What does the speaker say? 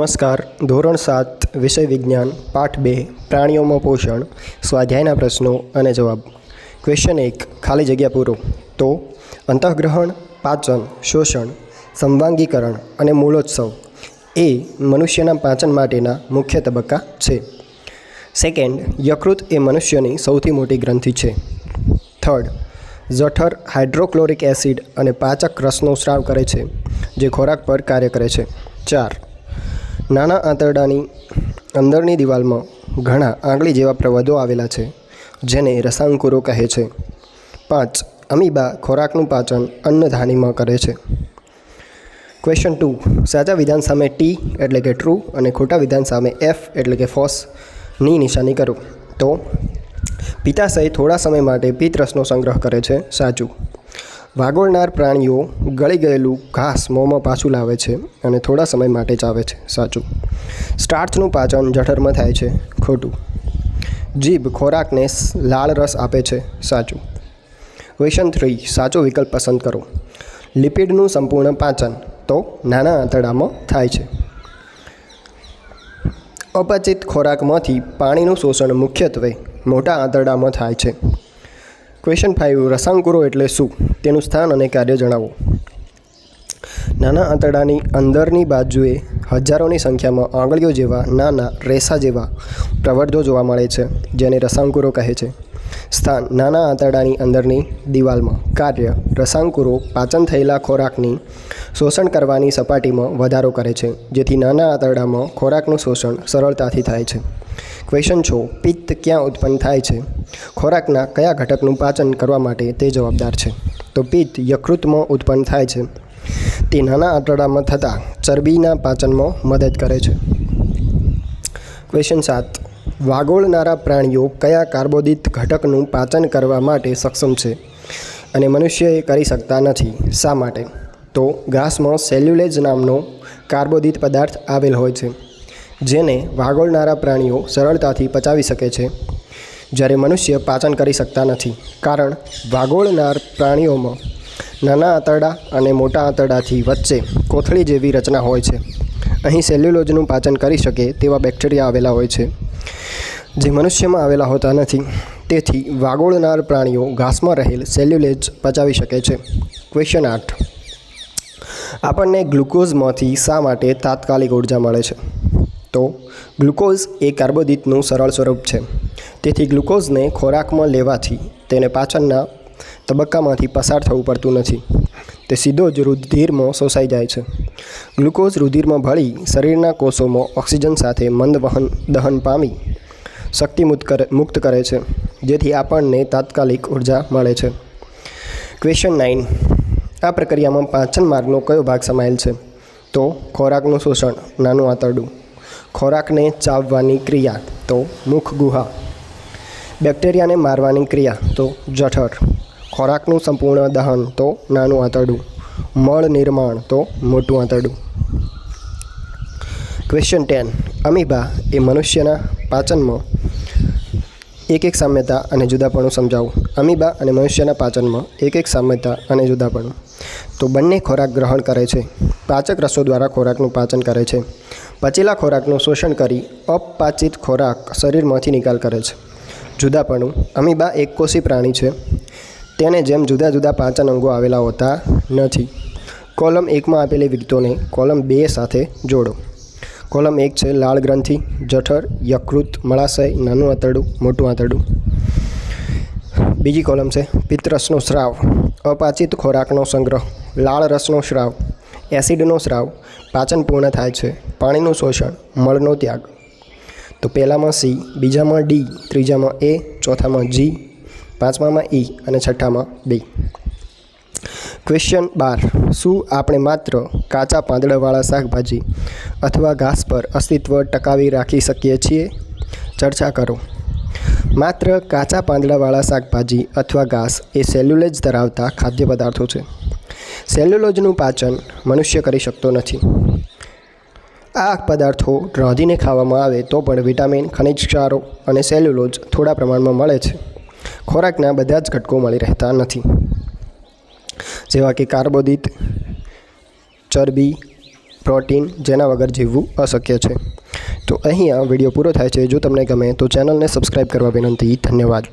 નમસ્કાર. ધોરણ સાત, વિષય વિજ્ઞાન, પાઠ બે, પ્રાણીઓમાં પોષણ, સ્વાધ્યાયના પ્રશ્નો અને જવાબ. ક્વેશ્ચન એક, ખાલી જગ્યા પૂરો. તો, અંતઃગ્રહણ, પાચન, શોષણ, સંવાંગીકરણ અને મૂળોત્સવ. એ મનુષ્યના પાચન માટેના મુખ્ય તબક્કા છે. સેકન્ડ યકૃત એ મનુષ્યની સૌથી મોટી ગ્રંથિ છે. થર્ડ જઠર હાઇડ્રોક્લોરિક એસિડ અને પાચક રસનો સ્રાવ કરે છે, જે ખોરાક પર કાર્ય કરે છે. ચાર નાના આંતરડાની અંદરની દિવાલમાં ઘણા આંગળી જેવા પ્રવાદો આવેલા છે, જેને રસાંકુરો કહે છે. પાંચ, અમીબા ખોરાકનું પાચન અન્નધાનીમાં કરે છે. ક્વેશ્ચન ટુ સાચા વિધાન સામે ટી એટલે કે ટ્રુ અને ખોટા વિધાન સામે એફ એટલે કે ફોસની નિશાની કરો. તો પિતાશય થોડા સમય માટે પિત્તરસનો સંગ્રહ કરે છે, સાચું. વાગોળનાર પ્રાણીઓ ગળી ગયેલું ઘાસ મોંમાં પાછું લાવે છે અને થોડા સમય માટે ચાવે છે. સાચું. સ્ટાર્ચનું પાચન જઠરમાં થાય છે. ખોટું. જીભ ખોરાકને લાળ રસ આપે છે. સાચું. ક્વેશ્ચન થ્રી સાચો વિકલ્પ પસંદ કરો. લિપિડનું સંપૂર્ણ પાચન તો નાના આંતરડામાં થાય છે. અપચિત ખોરાકમાંથી પાણીનું શોષણ મુખ્યત્વે મોટા આંતરડામાં થાય છે. ક્વેશ્ચન ફાઇવ રસાંકુરો એટલે શું? તેનું સ્થાન અને કાર્ય જણાવો. નાના આંતરડાની અંદરની બાજુએ હજારોની સંખ્યામાં આંગળીઓ જેવા, નાના રેસા જેવા પ્રવર્ધો જોવા મળે છે, જેને રસાંકુરો કહે છે. સ્થાન નાના આંતરડાની અંદરની દિવાલમાં. કાર્ય રસાંકુરો પાચન થયેલા ખોરાકની શોષણ કરવાની સપાટીમાં વધારો કરે છે, જેથી નાના આંતરડામાં ખોરાકનું શોષણ સરળતાથી થાય છે. ક્વેશ્ચન છો, પિત્ત ક્યાં ઉત્પન્ન થાય છે? ખોરાકના કયા ઘટકનું પાચન કરવા માટે તે જવાબદાર છે? તો પિત્ત યકૃતમાં ઉત્પન્ન થાય છે. તે નાના આંતરડામાં થતા ચરબીના પાચનમાં મદદ કરે છે. ક્વેશ્ચન સાત વાગોળનારા પ્રાણીઓ કયા કાર્બોદિત ઘટકનું પાચન કરવા માટે સક્ષમ છે અને મનુષ્ય એ કરી શકતા નથી? શા માટે? તો ઘાસમાં સેલ્યુલેજ નામનો કાર્બોદિત પદાર્થ આવેલ હોય છે, જેને વાગોળનારા પ્રાણીઓ સરળતાથી પચાવી શકે છે, જ્યારે મનુષ્ય પાચન કરી શકતા નથી. કારણ વાગોળનાર પ્રાણીઓમાં નાના આંતરડા અને મોટા આંતરડાથી વચ્ચે કોથળી જેવી રચના હોય છે. અહીં સેલ્યુલોજનું પાચન કરી શકે તેવા બેક્ટેરિયા આવેલા હોય છે. જે મનુષ્યમાં આવેલા હોતા નથી, તેથી વાગોળનાર પ્રાણીઓ ઘાસમાં રહેલ સેલ્યુલેજ પચાવી શકે છે. ક્વેશ્ચન આઠ. આપણને ગ્લુકોઝમાંથી શા માટે તાત્કાલિક ઊર્જા મળે છે? તો, ગ્લુકોઝ એ કાર્બોદિતનું સરળ સ્વરૂપ છે. તેથી ગ્લુકોઝને ખોરાકમાં લેવાથી તેને પાચનના તબક્કામાંથી પસાર થવું પડતું નથી. તે સીધો જ રુધિરમાં શોષાઈ જાય છે. ગ્લુકોઝ રુધિરમાં ભળી શરીરના કોષોમાં ઓક્સિજન સાથે મંદ વહન, દહન પામી શક્તિ મુક્ત કરે છે, જેથી આપણને તાત્કાલિક ઊર્જા મળે છે. Question nine. આ પ્રક્રિયામાં પાચન માર્ગનો કયો ભાગ સમાયેલ છે? તો ખોરાકનું શોષણ, નાનું આંતરડું. ખોરાકને ચાવવાની ક્રિયા, તો મુખ ગુહા બેક્ટેરિયાને મારવાની ક્રિયા, તો જઠર. ખોરાકનું સંપૂર્ણ દહન તો નાનું આંતરડું, મળ નિર્માણ તો મોટું આંતરડું. ક્વેશ્ચન ટેન અમીબા એ મનુષ્યના પાચનમાં. એક એક સામ્યતા અને જુદાપણું સમજાવું. અમીબા અને મનુષ્યના પાચનમાં. એક એક સામ્યતા અને જુદાપણું. તો બંને ખોરાક ગ્રહણ કરે છે. પાચક રસો દ્વારા ખોરાકનું પાચન કરે છે. પચેલા ખોરાકનું શોષણ કરી અપાચિત ખોરાક શરીરમાંથી નિકાલ કરે છે. જુદાપણું. અમીબા એક કોષી પ્રાણી છે. તેને જેમ જુદા જુદા પાચન અંગો આવેલા હોતા નથી. કોલમ એકમાં આપેલી વિગતોને કોલમ બે સાથે જોડો. કોલમ એક છે લાળ ગ્રંથિ, જઠર, યકૃત, મળાશય, નાનું આંતરડું, મોટું આંતરડું. બીજી કોલમ છે પિત્તરસનો સ્રાવ, અપાચિત ખોરાકનો સંગ્રહ, લાળ રસનો સ્રાવ, એસિડનો સ્રાવ, પાચન પૂર્ણ થાય છે, પાણીનું શોષણ, મળનો ત્યાગ. તો પહેલામાં સી, બીજામાં ડી, ત્રીજામાં એ, ચોથામાં જી પાંચમામાં ઈ અને છઠ્ઠામાં બી. ક્વેશ્ચન બાર. શું આપણે માત્ર કાચા પાંદડાવાળા શાકભાજી અથવા ઘાસ પર અસ્તિત્વ ટકાવી રાખી શકીએ છીએ? ચર્ચા કરો. માત્ર કાચા પાંદડાવાળા શાકભાજી અથવા ઘાસ એ સેલ્યુલેજ ધરાવતા ખાદ્ય પદાર્થો છે. સેલ્યુલોજનું પાચન મનુષ્ય કરી શકતો નથી. આ પદાર્થો રાંધીને ખાવામાં આવે તો પણ વિટામિન, ખનિજ ક્ષારો અને સેલ્યુલોજ થોડા પ્રમાણમાં મળે છે. ખોરાકના બધા જ ઘટકો મળી રહેતા નથી. જેવા કે કાર્બોદિત, ચરબી, પ્રોટીન જેના વગર જીવવું અશક્ય છે. તો અહીંયા વીડિયો પૂરો થાય છે. જો તમને ગમે તો ચેનલને સબસ્ક્રાઈબ કરવા વિનંતી. ધન્યવાદ.